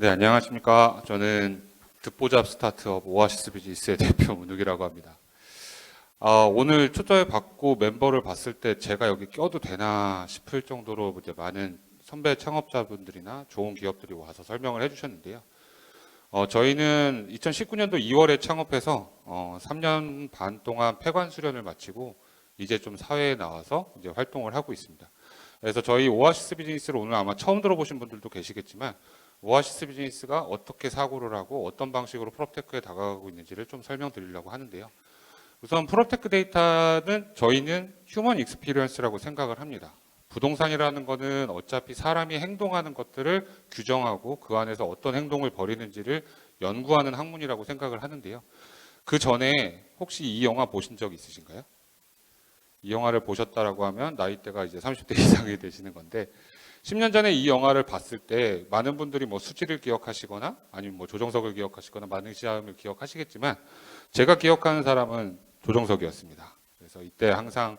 네, 안녕하십니까. 저는 듣보잡 스타트업 오아시스 비즈니스의 대표 문욱이라고 합니다. 아, 오늘 초청을 받고 멤버를 봤을 때 제가 여기 껴도 되나 싶을 정도로 이제 많은 선배 창업자분들이나 좋은 기업들이 와서 설명을 해주셨는데요. 어, 저희는 2019년도 2월에 창업해서 어, 3년 반 동안 폐관 수련을 마치고 이제 좀 사회에 나와서 이제 활동을 하고 있습니다. 그래서 저희 오아시스 비즈니스를 오늘 아마 처음 들어보신 분들도 계시겠지만 오아시스 비즈니스가 어떻게 사고를 하고 어떤 방식으로 프로테크에 다가가고 있는지를 좀 설명드리려고 하는데요. 우선 프로테크 데이터는 저희는 휴먼 익스피리언스라고 생각을 합니다. 부동산이라는 거는 어차피 사람이 행동하는 것들을 규정하고 그 안에서 어떤 행동을 벌이는지를 연구하는 학문이라고 생각을 하는데요. 그 전에 혹시 이 영화 보신 적 있으신가요? 이 영화를 보셨다라고 하면 나이대가 이제 30대 이상이 되시는 건데 10년 전에 이 영화를 봤을 때 많은 분들이 뭐 수지를 기억하시거나 아니면 뭐 조정석을 기억하시거나 많은 시험을 기억하시겠지만 제가 기억하는 사람은 조정석이었습니다. 그래서 이때 항상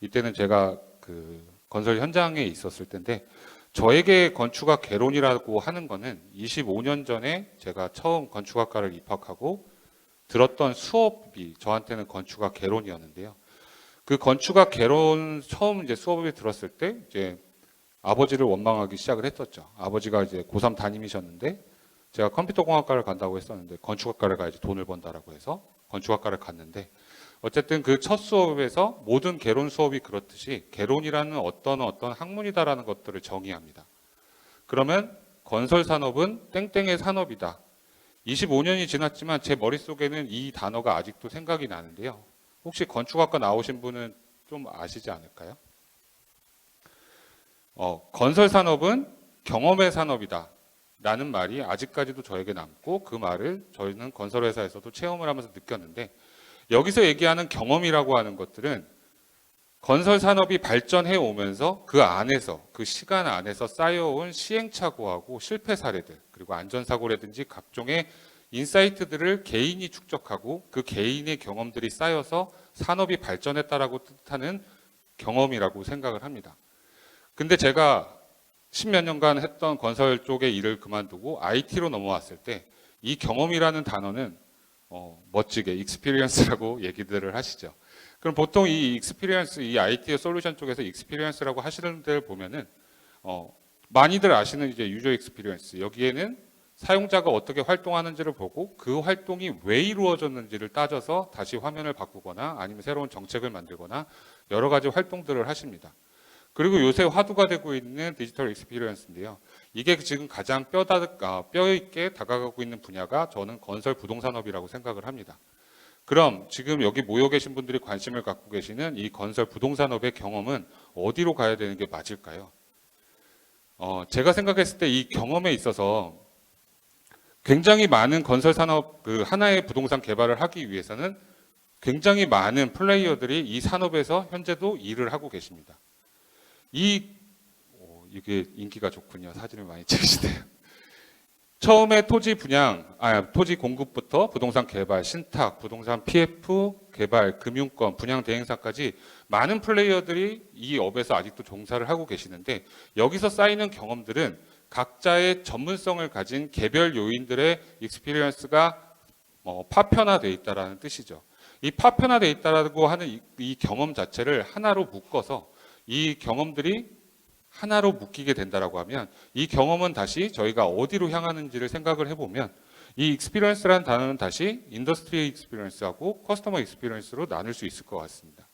이때는 제가 그 건설 현장에 있었을 텐데 저에게 건축학 개론이라고 하는 거는 25년 전에 제가 처음 건축학과를 입학하고 들었던 수업이 저한테는 건축학 개론이었는데요. 그 건축학 개론 처음 이제 수업을 들었을 때 이제 아버지를 원망하기 시작을 했었죠. 아버지가 이제 고3 담임이셨는데 제가 컴퓨터공학과를 간다고 했었는데 건축학과를 가야지 돈을 번다라고 해서 건축학과를 갔는데 어쨌든 그 첫 수업에서 모든 개론 수업이 그렇듯이 개론이라는 어떤 어떤 학문이다라는 것들을 정의합니다. 그러면 건설 산업은 땡땡의 산업이다. 25년이 지났지만 제 머릿속에는 이 단어가 아직도 생각이 나는데요. 혹시 건축학과 나오신 분은 좀 아시지 않을까요? 어, 건설 산업은 경험의 산업이다. 라는 말이 아직까지도 저에게 남고 그 말을 저희는 건설회사에서도 체험을 하면서 느꼈는데 여기서 얘기하는 경험이라고 하는 것들은 건설 산업이 발전해 오면서 그 안에서 그 시간 안에서 쌓여온 시행착오하고 실패 사례들 그리고 안전사고라든지 각종의 인사이트들을 개인이 축적하고 그 개인의 경험들이 쌓여서 산업이 발전했다라고 뜻하는 경험이라고 생각을 합니다. 근데 제가 십몇 년간 했던 건설 쪽의 일을 그만두고 IT로 넘어왔을 때 이 경험이라는 단어는 어, 멋지게 익스피리언스라고 얘기들을 하시죠. 그럼 보통 이 익스피리언스, 이 IT 솔루션 쪽에서 익스피리언스라고 하시는 데를 보면은 어, 많이들 아시는 이제 유저 익스피리언스 여기에는 사용자가 어떻게 활동하는지를 보고 그 활동이 왜 이루어졌는지를 따져서 다시 화면을 바꾸거나 아니면 새로운 정책을 만들거나 여러 가지 활동들을 하십니다. 그리고 요새 화두가 되고 있는 디지털 익스피리언스인데요. 이게 지금 가장 뼈다, 아, 뼈 있게 다가가고 있는 분야가 저는 건설 부동산업이라고 생각을 합니다. 그럼 지금 여기 모여 계신 분들이 관심을 갖고 계시는 이 건설 부동산업의 경험은 어디로 가야 되는 게 맞을까요? 어, 제가 생각했을 때 이 경험에 있어서 굉장히 많은 건설 산업 그 하나의 부동산 개발을 하기 위해서는 굉장히 많은 플레이어들이 이 산업에서 현재도 일을 하고 계십니다. 이 오, 이게 인기가 좋군요. 사진을 많이 찍으시네요. 처음에 토지 분양, 아, 토지 공급부터 부동산 개발, 신탁, 부동산 PF 개발, 금융권, 분양 대행사까지 많은 플레이어들이 이 업에서 아직도 종사를 하고 계시는데 여기서 쌓이는 경험들은 각자의 전문성을 가진 개별 요인들의 익스피리언스가 어, 파편화되어 있다라는 뜻이죠. 이 파편화되어 있다라고 하는 이, 이 경험 자체를 하나로 묶어서 이 경험들이 하나로 묶이게 된다라고 하면 이 경험은 다시 저희가 어디로 향하는지를 생각을 해보면 이 익스피리언스라는 단어는 다시 인더스트리 익스피리언스하고 커스터머 익스피리언스로 나눌 수 있을 것 같습니다.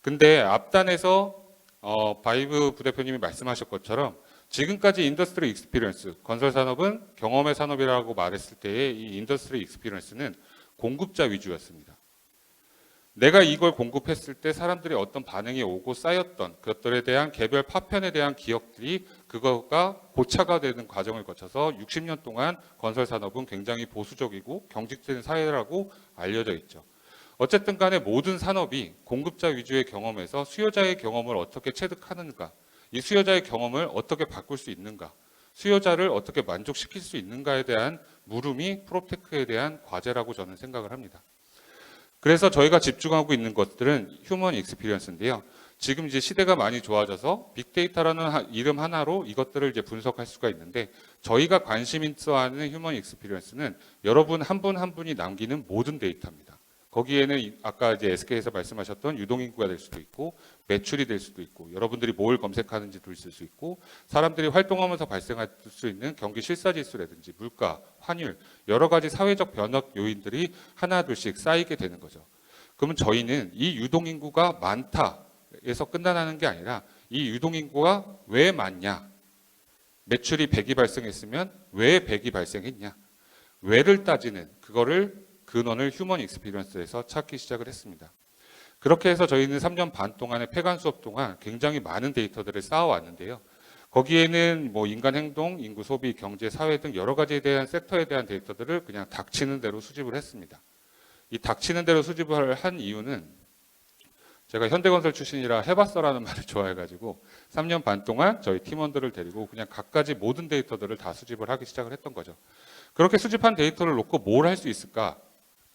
근데 앞단에서 어, 바이브 부대표님이 말씀하셨 것처럼 지금까지 인더스트리 익스피리언스 건설 산업은 경험의 산업이라고 말했을 때의 이 인더스트리 익스피리언스는 공급자 위주였습니다. 내가 이걸 공급했을 때 사람들이 어떤 반응이 오고 쌓였던 그것들에 대한 개별 파편에 대한 기억들이 그거가 고차가 되는 과정을 거쳐서 60년 동안 건설 산업은 굉장히 보수적이고 경직된 사회라고 알려져 있죠. 어쨌든 간에 모든 산업이 공급자 위주의 경험에서 수요자의 경험을 어떻게 체득하는가, 이 수요자의 경험을 어떻게 바꿀 수 있는가, 수요자를 어떻게 만족시킬 수 있는가에 대한 물음이 프로테크에 대한 과제라고 저는 생각을 합니다. 그래서 저희가 집중하고 있는 것들은 휴먼 익스피리언스인데요. 지금 이제 시대가 많이 좋아져서 빅데이터라는 하- 이름 하나로 이것들을 이제 분석할 수가 있는데 저희가 관심 있어 하는 휴먼 익스피리언스는 여러분 한 분한 분이 남기는 모든 데이터입니다. 거기에는 이- 아까 이제 SK에서 말씀하셨던 유동인구가 될 수도 있고 매출이 될 수도 있고 여러분들이 뭘 검색하는지도 있을 수 있고 사람들이 활동하면서 발생할 수 있는 경기 실사지수라든지 물가, 환율 여러 가지 사회적 변화 요인들이 하나 둘씩 쌓이게 되는 거죠. 그러면 저희는 이 유동인구가 많다에서 끝나는 게 아니라 이 유동인구가 왜 많냐? 매출이 100이 발생했으면 왜 100이 발생했냐? 왜를 따지는 그거를 근원을 휴먼 익스피리언스에서 찾기 시작을 했습니다. 그렇게 해서 저희는 3년 반 동안의 폐간 수업 동안 굉장히 많은 데이터들을 쌓아왔는데요. 거기에는 뭐 인간 행동, 인구 소비, 경제, 사회 등 여러 가지에 대한 섹터에 대한 데이터들을 그냥 닥치는 대로 수집을 했습니다. 이 닥치는 대로 수집을 한 이유는 제가 현대건설 출신이라 해봤어라는 말을 좋아해가지고 3년 반 동안 저희 팀원들을 데리고 그냥 각가지 모든 데이터들을 다 수집을 하기 시작을 했던 거죠. 그렇게 수집한 데이터를 놓고 뭘 할 수 있을까?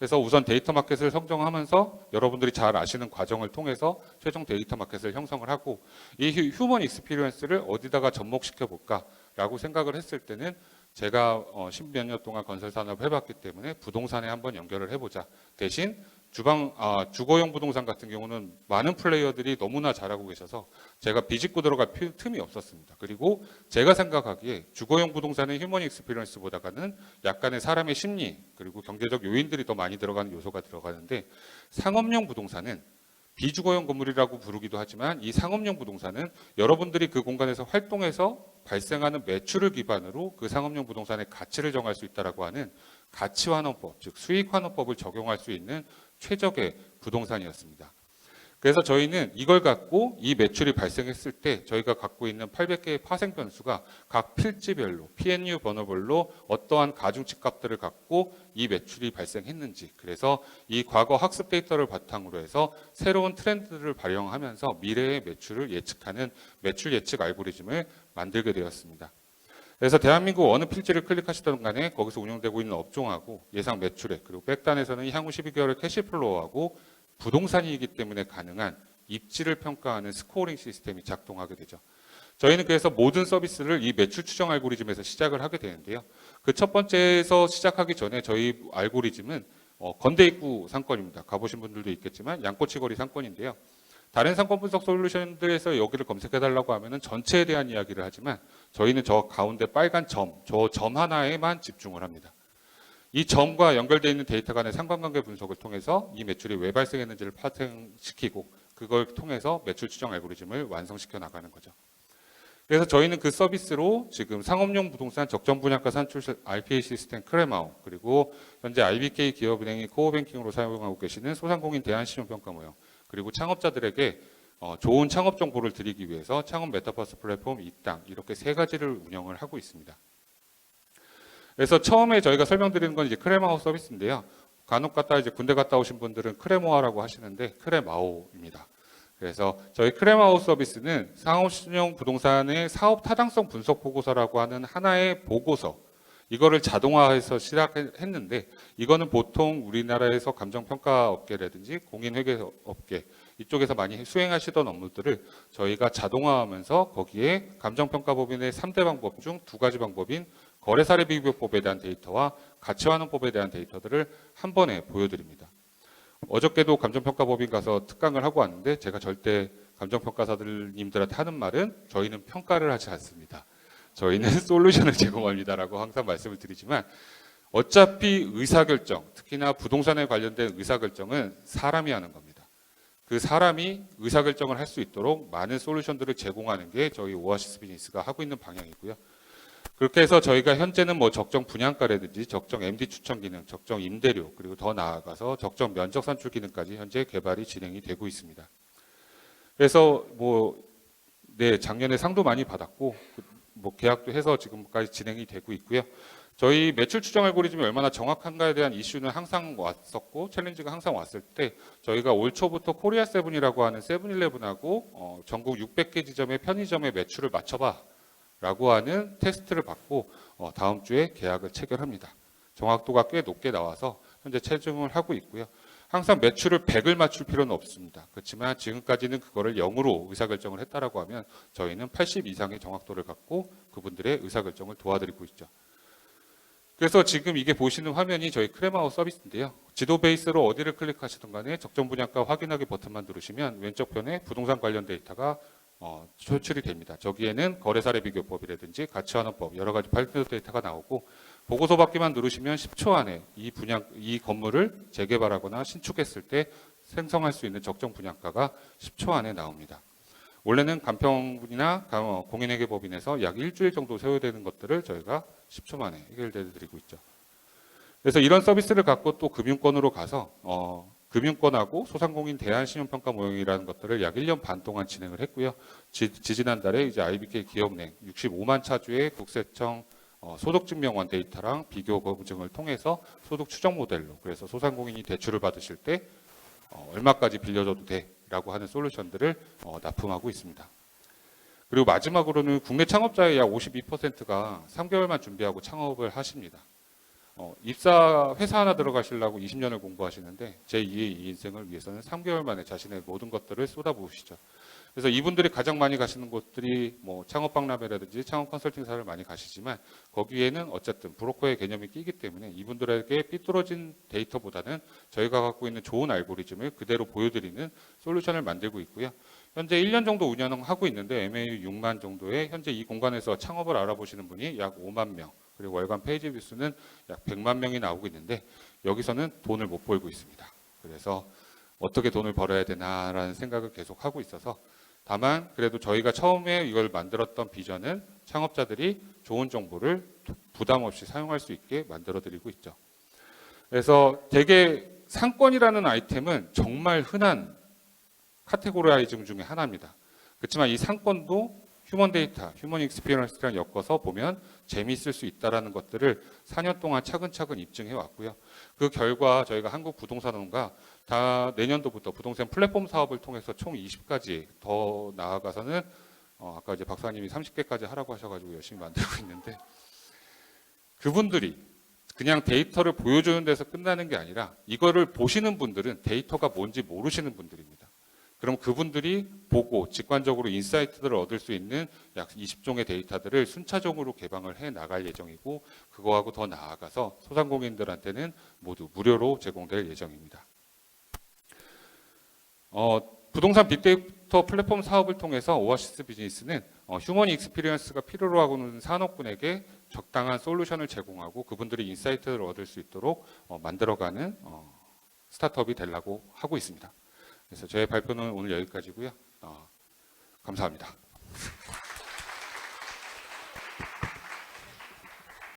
그래서 우선 데이터 마켓을 성정하면서 여러분들이 잘 아시는 과정을 통해서 최종 데이터 마켓을 형성을 하고 이 휴- 휴먼 익스피리언스를 어디다가 접목시켜 볼까라고 생각을 했을 때는 제가 어, 십몇 년 동안 건설 산업을 해봤기 때문에 부동산에 한번 연결을 해보자. 대신 주방 아, 주거용 부동산 같은 경우는 많은 플레이어들이 너무나 잘하고 계셔서 제가 비집고 들어갈 피- 틈이 없었습니다. 그리고 제가 생각하기에 주거용 부동산은 휴먼 익스피리언스보다는 약간의 사람의 심리 그리고 경제적 요인들이 더 많이 들어가는 요소가 들어가는데 상업용 부동산은 비주거용 건물이라고 부르기도 하지만 이 상업용 부동산은 여러분들이 그 공간에서 활동해서 발생하는 매출을 기반으로 그 상업용 부동산의 가치를 정할 수 있다라고 하는 가치환원법, 즉 수익환원법을 적용할 수 있는 최적의 부동산이었습니다. 그래서 저희는 이걸 갖고 이 매출이 발생했을 때 저희가 갖고 있는 800개의 파생 변수가 각 필지별로 PNU 번호별로 어떠한 가중치 값들을 갖고 이 매출이 발생했는지 그래서 이 과거 학습 데이터를 바탕으로 해서 새로운 트렌드를 발현하면서 미래의 매출을 예측하는 매출 예측 알고리즘을 만들게 되었습니다. 그래서 대한민국 어느 필지를 클릭하시던 간에 거기서 운영되고 있는 업종하고 예상 매출액 그리고 백단에서는 향후 12개월의 캐시플로우하고 부동산이기 때문에 가능한 입지를 평가하는 스코어링 시스템이 작동하게 되죠. 저희는 그래서 모든 서비스를 이 매출 추정 알고리즘에서 시작을 하게 되는데요. 그 첫 번째에서 시작하기 전에 저희 알고리즘은 어, 건대 입구 상권입니다. 가보신 분들도 있겠지만 양꼬치 거리 상권인데요. 다른 상권 분석 솔루션들에서 여기를 검색해 달라고 하면은 전체에 대한 이야기를 하지만 저희는 저 가운데 빨간 점, 저 점 하나에만 집중을 합니다. 이 점과 연결되어 있는 데이터 간의 상관관계 분석을 통해서 이 매출이 왜 발생했는지를 파생시키고 그걸 통해서 매출 추정 알고리즘을 완성시켜 나가는 거죠. 그래서 저희는 그 서비스로 지금 상업용 부동산 적정 분양가 산출 RPA 시스템 크레마오 그리고 현재 IBK 기업은행이 코어뱅킹으로 사용하고 계시는 소상공인 대안시험평가 모형 그리고 창업자들에게 어, 좋은 창업 정보를 드리기 위해서 창업 메타버스 플랫폼 이 땅 이렇게 세 가지를 운영을 하고 있습니다. 그래서 처음에 저희가 설명드리는 건 이제 크레마오 서비스인데요. 간혹 갔다 이제 군대 갔다 오신 분들은 크레모아라고 하시는데 크레마오입니다. 그래서 저희 크레마오 서비스는 상업신용 부동산의 사업 타당성 분석 보고서라고 하는 하나의 보고서 이거를 자동화해서 시작했는데 이거는 보통 우리나라에서 감정평가 업계라든지 공인회계 업계 이쪽에서 많이 수행하시던 업무들을 저희가 자동화하면서 거기에 감정평가법인의 3대 방법 중 두 가지 방법인 거래사례 비교법에 대한 데이터와 가치환원법에 대한 데이터들을 한 번에 보여드립니다. 어저께도 감정평가법인 가서 특강을 하고 왔는데 제가 절대 감정평가사들님들한테 하는 말은 저희는 평가를 하지 않습니다. 저희는 솔루션을 제공합니다라고 항상 말씀을 드리지만 어차피 의사결정, 특히나 부동산에 관련된 의사결정은 사람이 하는 겁니다. 그 사람이 의사결정을 할 수 있도록 많은 솔루션들을 제공하는 게 저희 오아시스 비즈니스가 하고 있는 방향이고요. 그렇게 해서 저희가 현재는 뭐 적정 분양가라든지 적정 MD 추천 기능, 적정 임대료 그리고 더 나아가서 적정 면적 산출 기능까지 현재 개발이 진행이 되고 있습니다. 그래서 뭐 네, 작년에 상도 많이 받았고 그뭐 계약도 해서 지금까지 진행이 되고 있고요. 저희 매출 추정 알고리즘이 얼마나 정확한가에 대한 이슈는 항상 왔었고 챌린지가 항상 왔을 때 저희가 올 초부터 코리아 세븐이라고 하는 세븐일레븐하고 어, 전국 600개 지점의 편의점의 매출을 맞춰봐 라고 하는 테스트를 받고 어, 다음 주에 계약을 체결합니다. 정확도가 꽤 높게 나와서 현재 체증을 하고 있고요. 항상 매출을 100을 맞출 필요는 없습니다. 그렇지만 지금까지는 그거를 0으로 의사결정을 했다라고 하면 저희는 80 이상의 정확도를 갖고 그분들의 의사결정을 도와드리고 있죠. 그래서 지금 이게 보시는 화면이 저희 크레마우 서비스인데요. 지도 베이스로 어디를 클릭하시든 간에 적정 분양가 확인하기 버튼만 누르시면 왼쪽 편에 부동산 관련 데이터가 어, 표출이 됩니다. 저기에는 거래 사례 비교법이라든지 가치환원법 여러 가지 발표 데이터가 나오고 보고서 받기만 누르시면 10초 안에 이 분양 이 건물을 재개발하거나 신축했을 때 생성할 수 있는 적정 분양가가 10초 안에 나옵니다. 원래는 간평이나 어, 공인회계법인에서 약 일주일 정도 소요되는 것들을 저희가 10초 만에 해결해 드리고 있죠. 그래서 이런 서비스를 갖고 또 금융권으로 가서 어, 금융권하고 소상공인 대안 신용평가 모형이라는 것들을 약 1년 반 동안 진행을 했고요. 지, 지난달에 이제 IBK 기업은행 65만 차주의 국세청 어, 소득증명원 데이터랑 비교 검증을 통해서 소득 추정 모델로 그래서 소상공인이 대출을 받으실 때 어, 얼마까지 빌려줘도 돼라고 하는 솔루션들을 어, 납품하고 있습니다. 그리고 마지막으로는 국내 창업자의 약 52%가 3개월만 준비하고 창업을 하십니다. 어, 입사 회사 하나 들어가시려고 20년을 공부하시는데 제2의 인생을 위해서는 3개월 만에 자신의 모든 것들을 쏟아부으시죠. 그래서 이분들이 가장 많이 가시는 곳들이 뭐 창업 박람회라든지 창업 컨설팅사를 많이 가시지만 거기에는 어쨌든 브로커의 개념이 끼기 때문에 이분들에게 삐뚤어진 데이터보다는 저희가 갖고 있는 좋은 알고리즘을 그대로 보여드리는 솔루션을 만들고 있고요. 현재 1년 정도 운영하고 있는데 MAU 6만 정도의 현재 이 공간에서 창업을 알아보시는 분이 약 5만 명 그리고 월간 페이지 뷰 수는 약 100만 명이 나오고 있는데 여기서는 돈을 못 벌고 있습니다. 그래서 어떻게 돈을 벌어야 되나라는 생각을 계속 하고 있어서 다만 그래도 저희가 처음에 이걸 만들었던 비전은 창업자들이 좋은 정보를 부담 없이 사용할 수 있게 만들어 드리고 있죠. 그래서 되게 상권이라는 아이템은 정말 흔한 카테고라이즘 중에 하나입니다. 그렇지만 이 상권도 휴먼 데이터, 휴먼 익스피리언스랑 엮어서 보면 재미있을 수 있다라는 것들을 4년 동안 차근차근 입증해 왔고요. 그 결과 저희가 한국 부동산원과 다 내년도부터 부동산 플랫폼 사업을 통해서 총 20가지 더 나아가서는 어, 아까 이제 박사님이 30개까지 하라고 하셔가지고 열심히 만들고 있는데 그분들이 그냥 데이터를 보여주는 데서 끝나는 게 아니라 이거를 보시는 분들은 데이터가 뭔지 모르시는 분들입니다. 그럼 그분들이 보고 직관적으로 인사이트들을 얻을 수 있는 약 20종의 데이터들을 순차적으로 개방을 해 나갈 예정이고 그거하고 더 나아가서 소상공인들한테는 모두 무료로 제공될 예정입니다. 어, 부동산 빅데이터 플랫폼 사업을 통해서 오아시스 비즈니스는 어, 휴먼 익스피리언스가 필요로 하고는 산업군에게 적당한 솔루션을 제공하고 그분들이 인사이트를 얻을 수 있도록 어, 만들어가는 어, 스타트업이 되려고 하고 있습니다. 그래서 저의 발표는 오늘 여기까지고요. 어, 감사합니다.